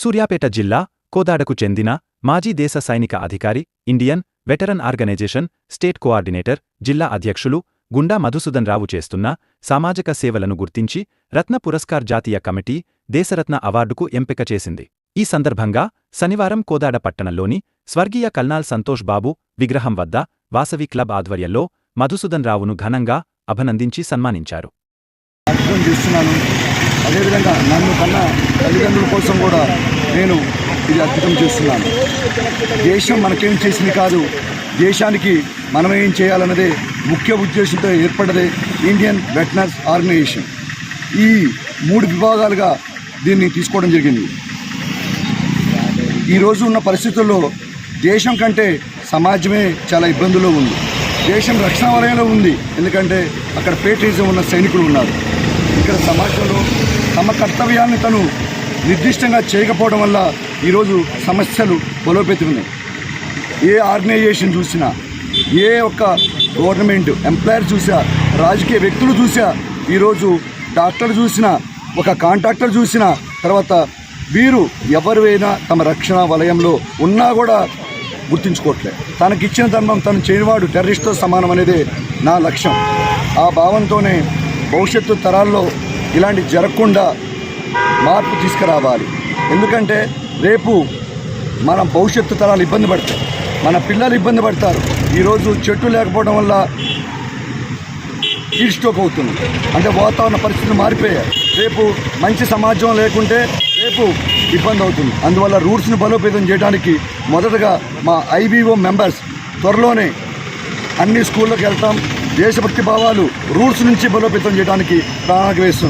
సూర్యాపేట జిల్లా కోదాడకు చెందిన మాజీ దేశ సైనిక అధికారి Indian veteran organization state coordinator జిల్లా అధ్యక్షులు గుండా మధుసూదన్ రావు చేస్తున్న సామాజిక సేవలను గుర్తించి రత్న పురస్కార్ జాతీయ కమిటీ దేశరత్న అవార్డుకు ఎంపిక చేసింది. ఈ సందర్భంగా శనివారం కోదాడ పట్టణంలోని స్వర్గీయ కల్నాల్ సంతోష్ బాబు విగ్రహం వద్ద వాసవి క్లబ్ ఆధ్వర్యంలో మధుసూదన్ రావును ఘనంగా అభినందించి సన్మానించారు. అదేవిధంగా నన్ను కన్నా తల్లిదండ్రుల కోసం కూడా నేను ఇది అద్భుతం చేస్తున్నాను. దేశం మనకేం చేసింది కాదు దేశానికి మనం ఏం చేయాలన్నదే ముఖ్య ఉద్దేశంతో ఏర్పడదే ఇండియన్ వెటనర్స్ ఆర్గనైజేషన్. ఈ మూడు విభాగాలుగా దీన్ని తీసుకోవడం జరిగింది. ఈరోజు ఉన్న పరిస్థితుల్లో దేశం కంటే సమాజమే చాలా ఇబ్బందుల్లో ఉంది. దేశం రక్షణ వలయంలో ఉంది. ఎందుకంటే అక్కడ పేట్రిజం ఉన్న సైనికులు ఉన్నారు. ఇక్కడ సమాజంలో తమ కర్తవ్యాన్ని తను నిర్దిష్టంగా చేయకపోవడం వల్ల ఈరోజు సమస్యలు బలోపేతమైనాయి ఏ ఆర్గనైజేషన్ చూసినా ఏ ఒక్క గవర్నమెంట్ ఎంప్లాయర్ చూసా రాజకీయ వ్యక్తులు చూసా ఈరోజు డాక్టర్ చూసినా ఒక కాంట్రాక్టర్ చూసినా తర్వాత వీరు ఎవరివైనా తమ రక్షణ వలయంలో ఉన్నా కూడా గుర్తించుకోవట్లే. తనకిచ్చిన ధర్మం తను చేయనివాడు టెర్రరిస్ట్తో సమానం అనేది నా లక్ష్యం. ఆ భావంతోనే భవిష్యత్తు తరాల్లో ఇలాంటి జరగకుండా మార్పు తీసుకురావాలి. ఎందుకంటే రేపు మన భవిష్యత్తు తరాలు ఇబ్బంది పడతాయి. మన పిల్లలు ఇబ్బంది పడతారు. ఈరోజు చెట్టు లేకపోవడం వల్ల హీట్ స్ట్రోక్ అవుతుంది. అంటే వాతావరణ పరిస్థితులు మారిపోయాయి. రేపు మంచి సమాజం లేకుంటే రేపు ఇబ్బంది అవుతుంది. అందువల్ల రూట్స్ని బలోపేతం చేయడానికి మొదటగా మా ఐబీఓ మెంబర్స్ త్వరలోనే అన్ని స్కూళ్ళకి వెళ్తాం. దేశభక్తి భావాలు రూట్స్ నుంచి బలోపేతం చేయడానికి ప్రణాళిక వేస్తుంది